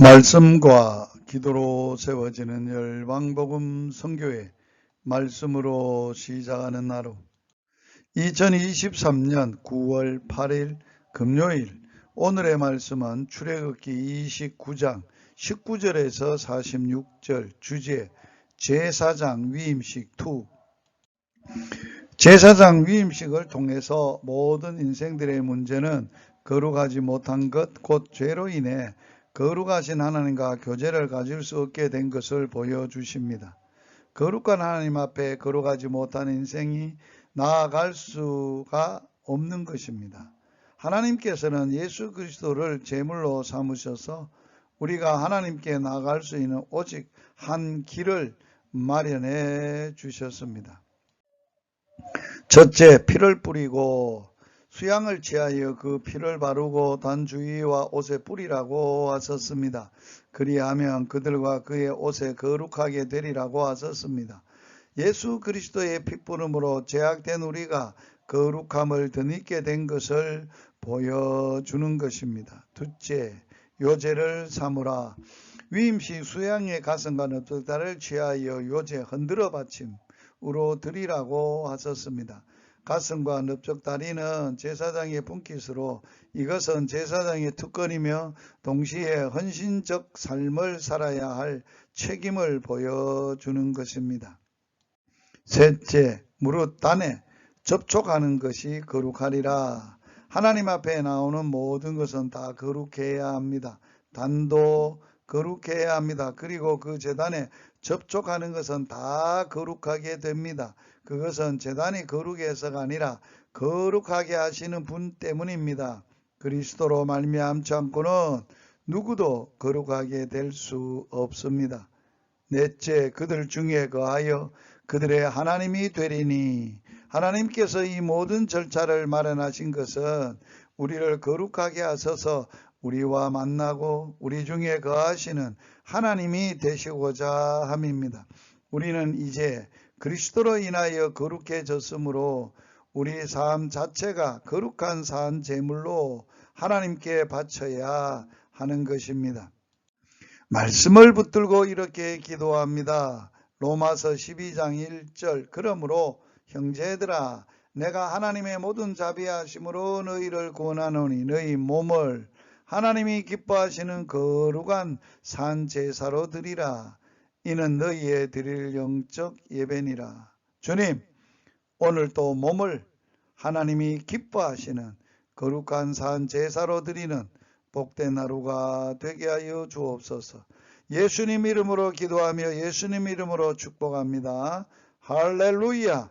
말씀과 기도로 세워지는 열방복음 선교회 말씀으로 시작하는 하루. 2023년 9월 8일 금요일 오늘의 말씀은 출애굽기 29장 19절에서 46절 주제 제사장 위임식 2 제사장 위임식을 통해서 모든 인생들의 문제는 거룩하지 못한 것 곧 죄로 인해 거룩하신 하나님과 교제를 가질 수 없게 된 것을 보여주십니다. 거룩한 하나님 앞에 거룩하지 못한 인생이 나아갈 수가 없는 것입니다. 하나님께서는 예수 그리스도를 제물로 삼으셔서 우리가 하나님께 나아갈 수 있는 오직 한 길을 마련해 주셨습니다. 첫째, 피를 뿌리고 수양을 취하여 그 피를 바르고 단 주위와 옷에 뿌리라고 하셨습니다. 그리하면 그들과 그의 옷에 거룩하게 되리라고 하셨습니다. 예수 그리스도의 핏부름으로 제약된 우리가 거룩함을 덧입게 된 것을 보여주는 것입니다. 둘째, 요제를 삼으라. 위임식 수양의 가슴과 납작다를 취하여 요제 흔들어 받침으로 드리라고 하셨습니다. 가슴과 넓적 다리는 제사장의 분깃으로 이것은 제사장의 특권이며 동시에 헌신적 삶을 살아야 할 책임을 보여주는 것입니다. 셋째, 무릇 단에 접촉하는 것이 거룩하리라. 하나님 앞에 나오는 모든 것은 다 거룩해야 합니다. 단도 거룩해야 합니다. 그리고 그 재단에 접촉하는 것은 다 거룩하게 됩니다. 그것은 재단이 거룩해서가 아니라 거룩하게 하시는 분 때문입니다. 그리스도로 말미암지 않고는 누구도 거룩하게 될 수 없습니다. 넷째, 그들 중에 거하여 그들의 하나님이 되리니 하나님께서 이 모든 절차를 마련하신 것은 우리를 거룩하게 하셔서 우리와 만나고 우리 중에 거하시는 하나님이 되시고자 함입니다. 우리는 이제 그리스도로 인하여 거룩해졌으므로 우리 삶 자체가 거룩한 산 제물로 하나님께 바쳐야 하는 것입니다. 말씀을 붙들고 이렇게 기도합니다. 로마서 12장 1절 그러므로 형제들아 내가 하나님의 모든 자비하심으로 너희를 구원하노니 너희 몸을 하나님이 기뻐하시는 거룩한 산 제사로 드리라. 이는 너희의 드릴 영적 예배니라. 주님, 오늘 또 몸을 하나님이 기뻐하시는 거룩한 산 제사로 드리는 복된 하루가 되게 하여 주옵소서. 예수님 이름으로 기도하며 예수님 이름으로 축복합니다. 할렐루야!